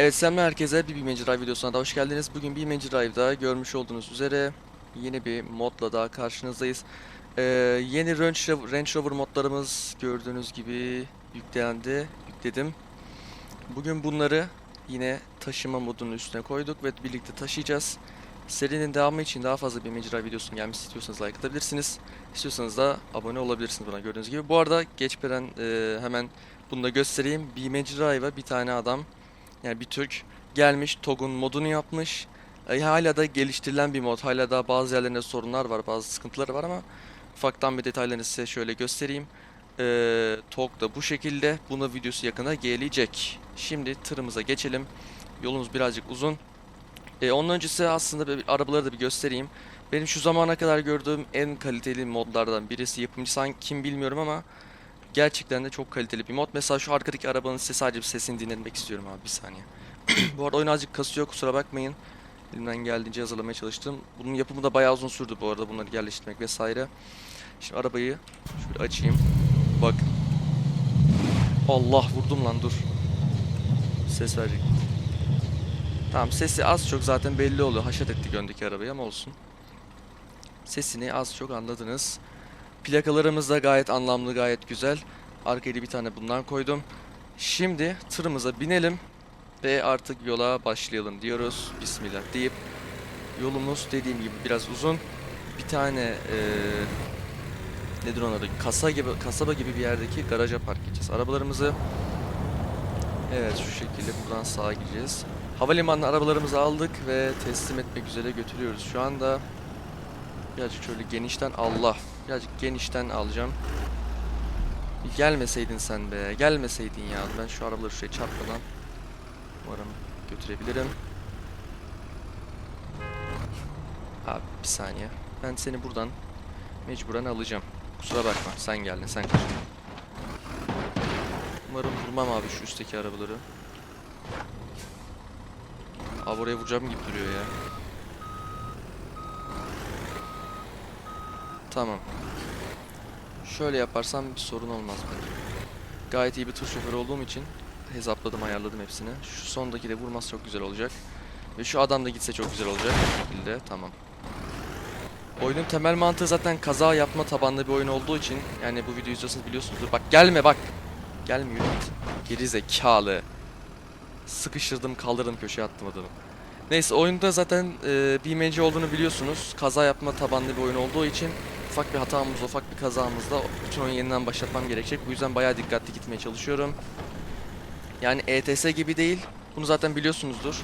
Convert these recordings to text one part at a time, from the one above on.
Evet selam herkese bir BMC Drive videosuna da hoş geldiniz. Bugün BMC Drive'da görmüş olduğunuz üzere yeni bir modla daha karşınızdayız. Ee, yeni Range Rover, Range Rover modlarımız gördüğünüz gibi yüklendi, yükledim. Bugün bunları yine taşıma modunun üstüne koyduk ve birlikte taşıyacağız. Serinin devamı için daha fazla BMC Drive videosunun gelmesi istiyorsanız like atabilirsiniz. İstiyorsanız da abone olabilirsiniz buna gördüğünüz gibi. Bu arada geçmeden e, hemen bunu da göstereyim. BMC Drive'a bir tane adam yani bir Türk gelmiş TOG'un modunu yapmış. E, hala da geliştirilen bir mod. Hala da bazı yerlerinde sorunlar var, bazı sıkıntıları var ama ufaktan bir detaylarını size şöyle göstereyim. E, TOG da bu şekilde. Buna videosu yakında gelecek. Şimdi tırımıza geçelim. Yolumuz birazcık uzun. E, onun öncesi aslında bir, arabaları da bir göstereyim. Benim şu zamana kadar gördüğüm en kaliteli modlardan birisi. Yapımcısı kim bilmiyorum ama Gerçekten de çok kaliteli bir mod. Mesela şu arkadaki arabanın sesi sadece bir sesini dinlemek istiyorum abi bir saniye. bu arada oyun azıcık kasıyor kusura bakmayın. Elimden geldiğince hazırlamaya çalıştım. Bunun yapımı da bayağı uzun sürdü bu arada bunları yerleştirmek vesaire. Şimdi arabayı şöyle açayım. Bak. Allah vurdum lan dur. Ses verecek. Tamam sesi az çok zaten belli oluyor. Haşet ettik öndeki arabayı ama olsun. Sesini az çok anladınız. Plakalarımız da gayet anlamlı, gayet güzel. Arkaya bir tane bundan koydum. Şimdi tırımıza binelim ve artık yola başlayalım diyoruz. Bismillah deyip yolumuz dediğim gibi biraz uzun. Bir tane eee nedir adı? Kasa gibi, kasaba gibi bir yerdeki garaja park edeceğiz arabalarımızı. Evet şu şekilde buradan sağa gideceğiz. Havalimanına arabalarımızı aldık ve teslim etmek üzere götürüyoruz. Şu anda birazcık şöyle genişten Allah Birazcık genişten alacağım. Gelmeseydin sen be. Gelmeseydin ya. Ben şu arabaları şuraya çarpmadan umarım götürebilirim. Abi bir saniye. Ben seni buradan mecburen alacağım. Kusura bakma. Sen geldin. Sen kaçın. Umarım vurmam abi şu üstteki arabaları. Abi oraya vuracağım gibi duruyor ya. Tamam. Şöyle yaparsam bir sorun olmaz bence. Gayet iyi bir tır şoförü olduğum için hesapladım, ayarladım hepsini. Şu sondaki de vurması çok güzel olacak. Ve şu adam da gitse çok güzel olacak bu şekilde. Tamam. Oyunun temel mantığı zaten kaza yapma tabanlı bir oyun olduğu için yani bu videoyu izliyorsanız biliyorsunuzdur. Bak gelme bak. Gelmiyor. Geri zekalı. Sıkıştırdım, kaldırdım köşeye attım adamı. Neyse oyunda zaten e, BMC olduğunu biliyorsunuz. Kaza yapma tabanlı bir oyun olduğu için ufak bir hatamız, ufak bir kazamızda bütün oyunu yeniden başlatmam gerekecek. Bu yüzden bayağı dikkatli gitmeye çalışıyorum. Yani ETS gibi değil. Bunu zaten biliyorsunuzdur.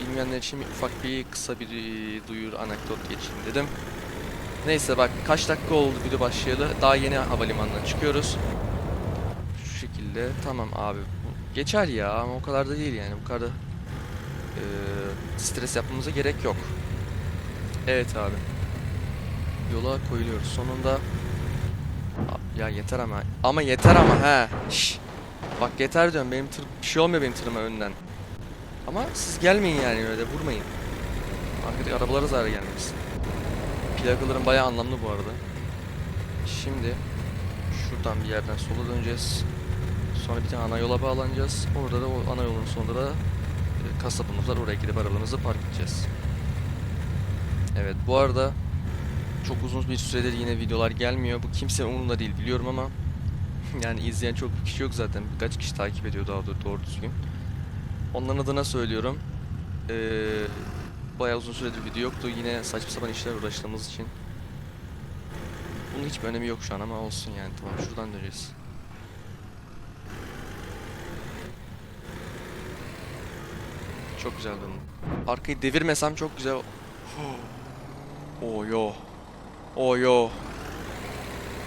Bilmeyenler için ufak bir kısa bir duyur anekdot geçeyim dedim. Neyse bak kaç dakika oldu video başlayalı. Daha yeni havalimanından çıkıyoruz. Şu şekilde. Tamam abi. Geçer ya ama o kadar da değil yani. Bu kadar da e, stres yapmamıza gerek yok. Evet abi. Yola koyuluyoruz. Sonunda ya yeter ama. Ama yeter ama he. Şş. Bak yeter diyorum. Benim tır bir şey olmuyor benim tırıma önden. Ama siz gelmeyin yani öyle vurmayın. Arkadaki arabalara zarar gelmesin. Plakaların bayağı anlamlı bu arada. Şimdi şuradan bir yerden sola döneceğiz. Sonra bir tane ana yola bağlanacağız. Orada da o ana yolun sonunda da e, kasabımız var. Oraya gidip arabalarımızı park edeceğiz. Evet bu arada çok uzun bir süredir yine videolar gelmiyor. Bu kimsenin umurunda değil biliyorum ama yani izleyen çok bir kişi yok zaten. Birkaç kişi takip ediyor daha doğru, doğru düzgün. Onların adına söylüyorum. Ee, bayağı uzun süredir video yoktu. Yine saçma sapan işler uğraştığımız için. Bunun hiçbir önemi yok şu an ama olsun yani. Tamam şuradan döneceğiz. Çok güzel döndüm. Arkayı devirmesem çok güzel. Oh yo. Oh yo.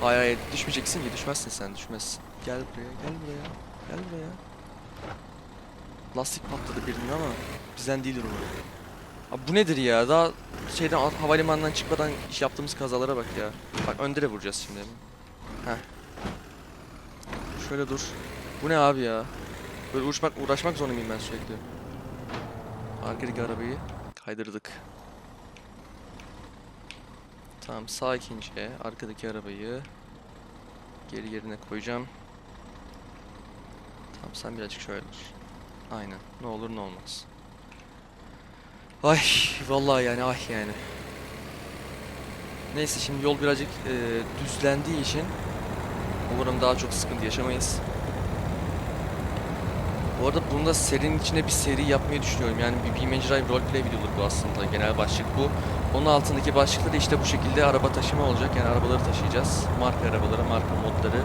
Hayır hayır düşmeyeceksin ki düşmezsin sen düşmezsin. Gel buraya gel buraya. Gel buraya. Lastik patladı birinin ama bizden değildir umarım. Abi bu nedir ya? Daha şeyden havalimanından çıkmadan iş yaptığımız kazalara bak ya. Bak önde de vuracağız şimdi. Heh. Şöyle dur. Bu ne abi ya? Böyle uğraşmak, uğraşmak zorunda mıyım ben sürekli? Arkadaki arabayı kaydırdık. Tamam sağ ikinciye arkadaki arabayı geri yerine koyacağım. Tamam sen birazcık şöyle dur. Aynen. Ne olur ne olmaz. Ay vallahi yani ay yani. Neyse şimdi yol birazcık e, düzlendiği için umarım daha çok sıkıntı yaşamayız. Bu arada bunda serinin içine bir seri yapmayı düşünüyorum. Yani bir BeamNG Drive roleplay videodur bu aslında. Genel başlık bu. Onun altındaki başlıkları işte bu şekilde araba taşıma olacak. Yani arabaları taşıyacağız. Marka arabaları, marka modları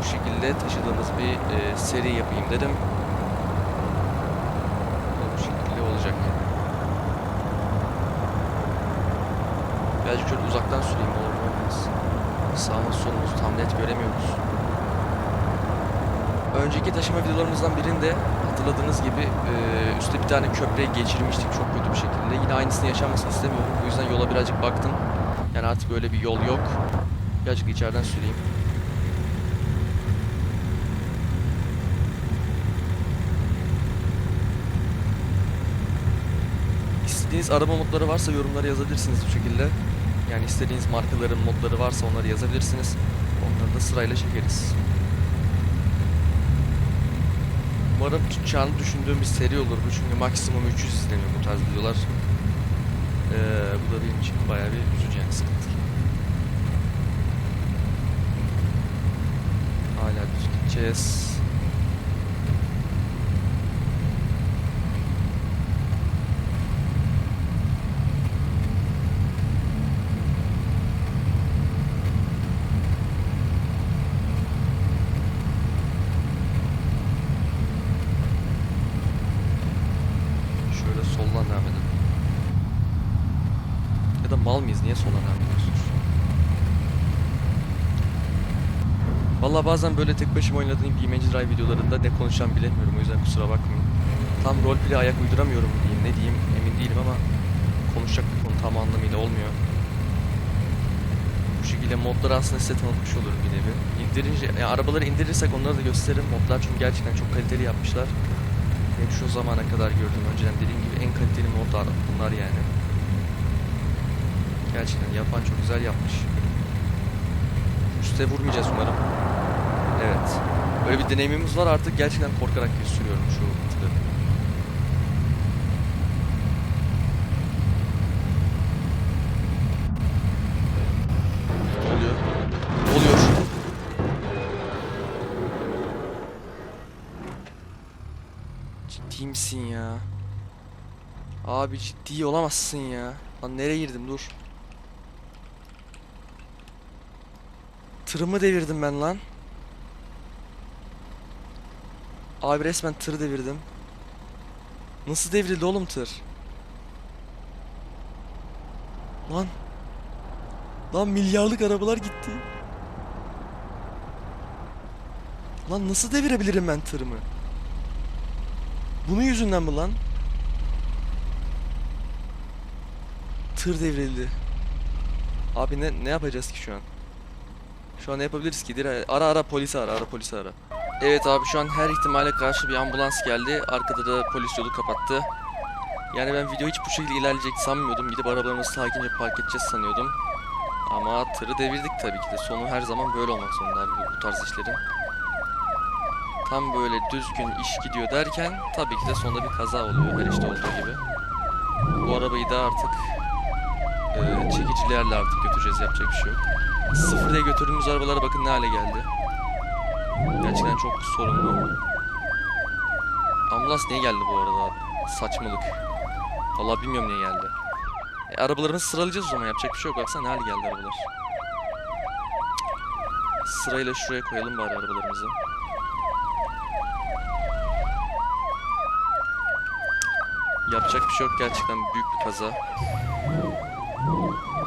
bu şekilde taşıdığımız bir e, seri yapayım dedim. Bu şekilde olacak. Birazcık şöyle uzaktan süreyim olur mu olmaz. Sağımız solumuz tam net göremiyoruz. Önceki taşıma videolarımızdan birinde hatırladığınız gibi e, üstte bir tane köprüye geçirmiştik çok kötü bir şekilde. Yine aynısını yaşanmasını istemiyorum. Bu yüzden yola birazcık baktım. Yani artık böyle bir yol yok. Birazcık içeriden süreyim. İstediğiniz araba modları varsa yorumlara yazabilirsiniz bu şekilde. Yani istediğiniz markaların modları varsa onları yazabilirsiniz. Onları da sırayla çekeriz. Umarım tutacağını düşündüğüm bir seri olur bu çünkü maksimum 300 izleniyor bu tarz videolar. Ee, bu da benim için bayağı bir üzücü yani sıkıntı. Hala düz gideceğiz. Şöyle soldan devam edelim. Ya da mal mıyız? Niye soldan devam ediyorsunuz? Valla bazen böyle tek başıma oynadığım BeamNG Drive videolarında ne konuşacağım bilemiyorum. O yüzden kusura bakmayın. Tam roleplay ayak uyduramıyorum diyeyim. Ne diyeyim emin değilim ama konuşacak bir konu tam anlamıyla olmuyor. Bu şekilde modları aslında size tanıtmış olurum bir nevi. İndirince, yani arabaları indirirsek onları da gösteririm. Modlar çünkü gerçekten çok kaliteli yapmışlar. Benim şu zamana kadar gördüğüm önceden dediğim gibi en kaliteli modlar bunlar yani. Gerçekten yapan çok güzel yapmış. Üste vurmayacağız umarım. Evet. Böyle bir deneyimimiz var artık gerçekten korkarak sürüyorum şu tırı. Oluyor? Oluyor? Ciddi misin ya? Abi ciddi olamazsın ya. Lan nereye girdim dur. Tırımı devirdim ben lan. Abi resmen tır devirdim. Nasıl devrildi oğlum tır? Lan. Lan milyarlık arabalar gitti. Lan nasıl devirebilirim ben tırımı? Bunun yüzünden mi lan? Tır devrildi. Abi ne ne yapacağız ki şu an? Şu an ne yapabiliriz ki? Ara ara polisi ara, ara polisi ara. Evet abi şu an her ihtimale karşı bir ambulans geldi. Arkada da polis yolu kapattı. Yani ben video hiç bu şekilde ilerleyecek sanmıyordum. Gidip arabalarımızı sakince park edeceğiz sanıyordum. Ama tırı devirdik tabii ki de. Sonu her zaman böyle olmak zorunda abi bu, tarz işlerin. Tam böyle düzgün iş gidiyor derken tabii ki de sonunda bir kaza oluyor her işte olduğu gibi. Bu arabayı da artık e, çekicilerle artık götüreceğiz yapacak bir şey yok. Sıfır diye götürdüğümüz arabalara bakın ne hale geldi. Gerçekten çok sorunlu. Ambulans niye geldi bu arada? Saçmalık. Vallahi bilmiyorum niye geldi. E, arabalarımızı sıralayacağız o zaman yapacak bir şey yok. Baksana ne hale geldi arabalar. Sırayla şuraya koyalım bari arabalarımızı. Yapacak bir şey yok gerçekten büyük bir kaza.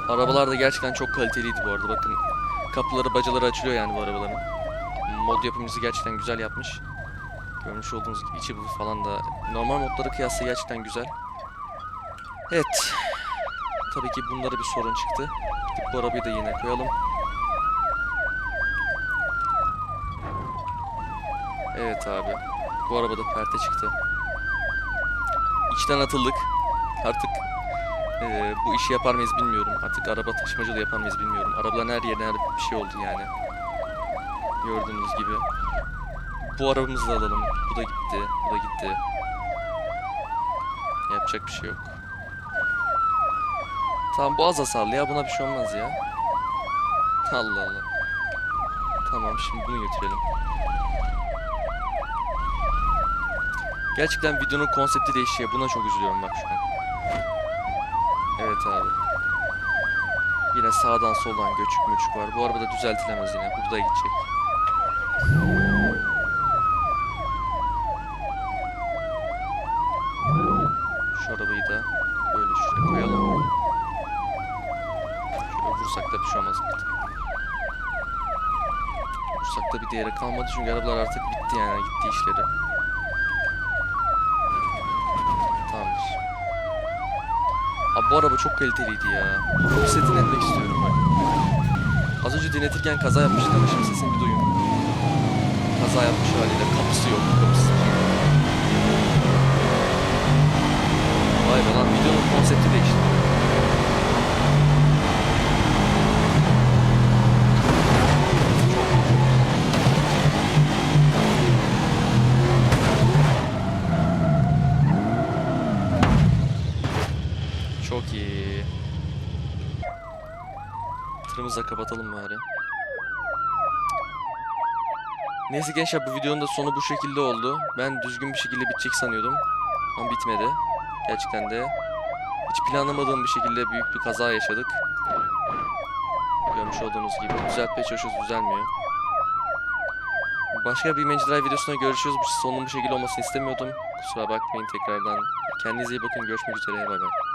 Arabalar da gerçekten çok kaliteliydi bu arada bakın. Kapıları bacaları açılıyor yani bu arabaların. Mod yapımcısı gerçekten güzel yapmış. Görmüş olduğunuz gibi içi bu falan da normal modlara kıyasla gerçekten güzel. Evet. Tabii ki bunda da bir sorun çıktı. Gidip bu arabayı da yine koyalım. Evet abi. Bu araba da perte çıktı. İçten atıldık. Artık eee, bu işi yapar mıyız bilmiyorum. Artık araba taşımacılığı yapar mıyız bilmiyorum. Arabaların her yerine bir şey oldu yani. Gördüğünüz gibi. Bu arabamızı da alalım. Bu da gitti. Bu da gitti. Yapacak bir şey yok. Tamam bu az hasarlı ya. Buna bir şey olmaz ya. Allah Allah. Tamam şimdi bunu götürelim. Gerçekten videonun konsepti değişiyor. Buna çok üzülüyorum bak şu an. Evet abi. Yine sağdan soldan göçük möçük var. Bu araba da düzeltilemez yine. Burada gidecek. Şu arabayı da böyle şuraya koyalım. Şöyle vursak da bir şey olmaz artık. Vursak da bir değeri kalmadı çünkü arabalar artık bitti yani gitti işleri. Tamamdır. Abi bu araba çok kaliteliydi ya. Bu seti dinletmek istiyorum. Az önce dinletirken kaza yapmıştı ama şimdi sesini bir duyun. Kaza yapmış haliyle kapısı yok kapısı. Vay be lan videonun konsepti değişti. Kapatalım bari. Neyse gençler bu videonun da sonu bu şekilde oldu. Ben düzgün bir şekilde bitecek sanıyordum. Ama bitmedi. Gerçekten de. Hiç planlamadığım bir şekilde büyük bir kaza yaşadık. Görmüş olduğunuz gibi. Düzeltmeye çalışıyoruz düzelmiyor. Başka bir Mangy Drive videosunda görüşürüz. Sonun bu şekilde olmasını istemiyordum. Kusura bakmayın tekrardan. Kendinize iyi bakın. Görüşmek üzere. Bay bay.